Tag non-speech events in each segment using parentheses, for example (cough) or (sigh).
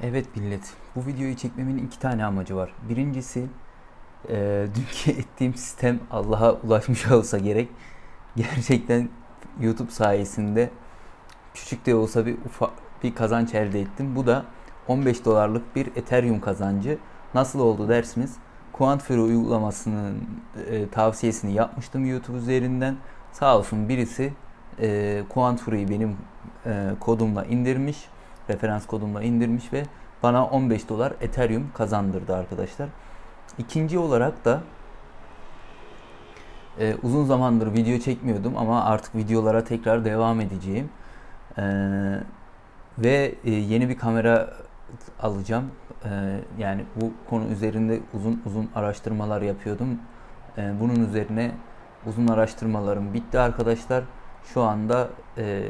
Evet millet, bu videoyu çekmemin iki tane amacı var. Birincisi, e, dünkü (laughs) ettiğim sistem Allah'a ulaşmış (laughs) olsa gerek. Gerçekten YouTube sayesinde küçük de olsa bir ufak bir kazanç elde ettim. Bu da 15 dolarlık bir Ethereum kazancı. Nasıl oldu dersiniz? Quantfree uygulamasının e, tavsiyesini yapmıştım YouTube üzerinden. Sağ olsun birisi e, Quantfree'yi benim e, kodumla indirmiş referans kodumla indirmiş ve bana 15 dolar Ethereum kazandırdı arkadaşlar. İkinci olarak da e, uzun zamandır video çekmiyordum ama artık videolara tekrar devam edeceğim. E, ve e, yeni bir kamera alacağım. E, yani bu konu üzerinde uzun uzun araştırmalar yapıyordum. E, bunun üzerine uzun araştırmalarım bitti arkadaşlar. Şu anda e,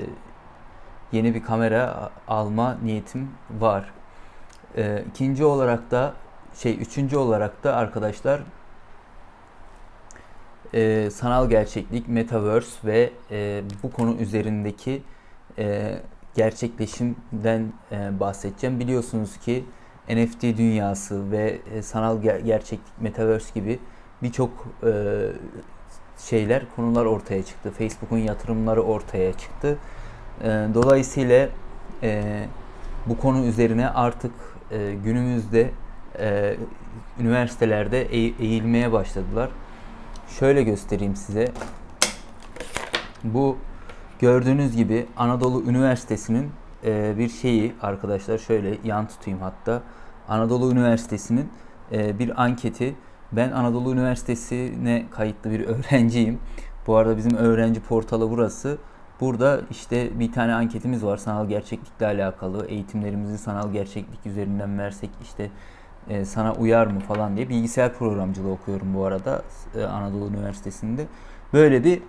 yeni bir kamera alma niyetim var. Ee, ikinci olarak da şey üçüncü olarak da arkadaşlar e, sanal gerçeklik, metaverse ve e, bu konu üzerindeki e, gerçekleşimden e, bahsedeceğim. Biliyorsunuz ki NFT dünyası ve e, sanal ger- gerçeklik, metaverse gibi birçok e, şeyler, konular ortaya çıktı. Facebook'un yatırımları ortaya çıktı. E, dolayısıyla e, bu konu üzerine artık e, günümüzde e, üniversitelerde eğ- eğilmeye başladılar. Şöyle göstereyim size. Bu gördüğünüz gibi Anadolu Üniversitesi'nin e, bir şeyi arkadaşlar şöyle yan tutayım hatta. Anadolu Üniversitesi'nin e, bir anketi. Ben Anadolu Üniversitesi'ne kayıtlı bir (laughs) öğrenciyim. Bu arada bizim öğrenci portalı burası. Burada işte bir tane anketimiz var sanal gerçeklikle alakalı. Eğitimlerimizi sanal gerçeklik üzerinden versek işte e, sana uyar mı falan diye bilgisayar programcılığı okuyorum bu arada e, Anadolu Üniversitesi'nde. Böyle bir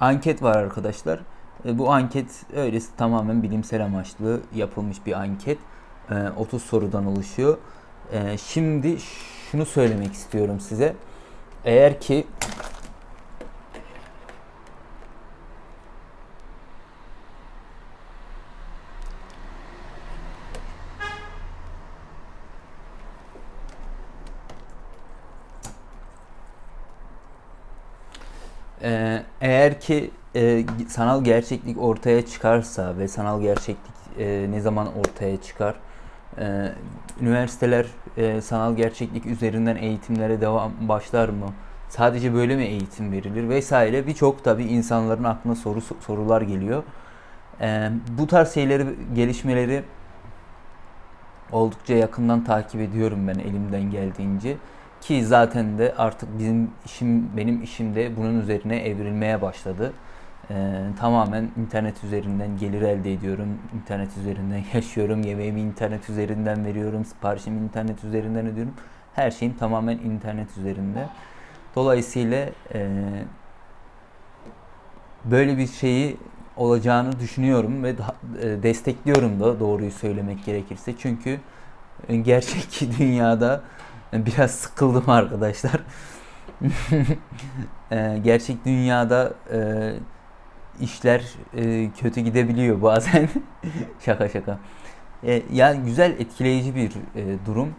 anket var arkadaşlar. E, bu anket öylesi tamamen bilimsel amaçlı yapılmış bir anket. E, 30 sorudan oluşuyor. E, şimdi şunu söylemek istiyorum size. Eğer ki Ee, eğer ki e, sanal gerçeklik ortaya çıkarsa ve sanal gerçeklik e, ne zaman ortaya çıkar? Ee, üniversiteler e, sanal gerçeklik üzerinden eğitimlere devam başlar mı? Sadece böyle mi eğitim verilir vesaire birçok tabi insanların aklına soru sorular geliyor. Ee, bu tarz şeyleri gelişmeleri oldukça yakından takip ediyorum ben elimden geldiğince. Ki zaten de artık bizim işim, benim işim de bunun üzerine evrilmeye başladı. Ee, tamamen internet üzerinden gelir elde ediyorum. internet üzerinden (laughs) yaşıyorum. Yemeğimi internet üzerinden veriyorum. Siparişimi internet üzerinden ödüyorum. Her şeyim tamamen internet üzerinde. Dolayısıyla e, böyle bir şeyi olacağını düşünüyorum ve daha, e, destekliyorum da doğruyu söylemek gerekirse. Çünkü e, gerçek (laughs) dünyada (laughs) Biraz sıkıldım arkadaşlar. (laughs) Ee, gerçek dünyada e, işler e, kötü gidebiliyor bazen. (laughs) şaka şaka. E, yani güzel etkileyici bir durum.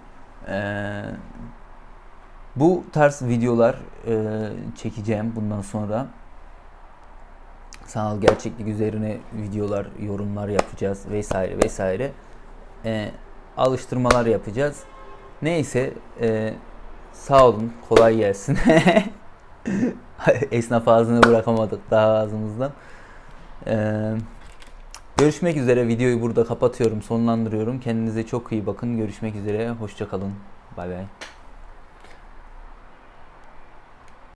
Bu tarz videolar çekeceğim bundan sonra. Sanal gerçeklik üzerine videolar, yorumlar yapacağız vesaire vesaire. E, alıştırmalar yapacağız. Neyse e, sağ olun kolay gelsin. (laughs) Esnaf ağzını bırakamadık daha ağzımızdan. E, görüşmek üzere videoyu burada kapatıyorum sonlandırıyorum. Kendinize çok iyi bakın görüşmek üzere hoşçakalın bay bay.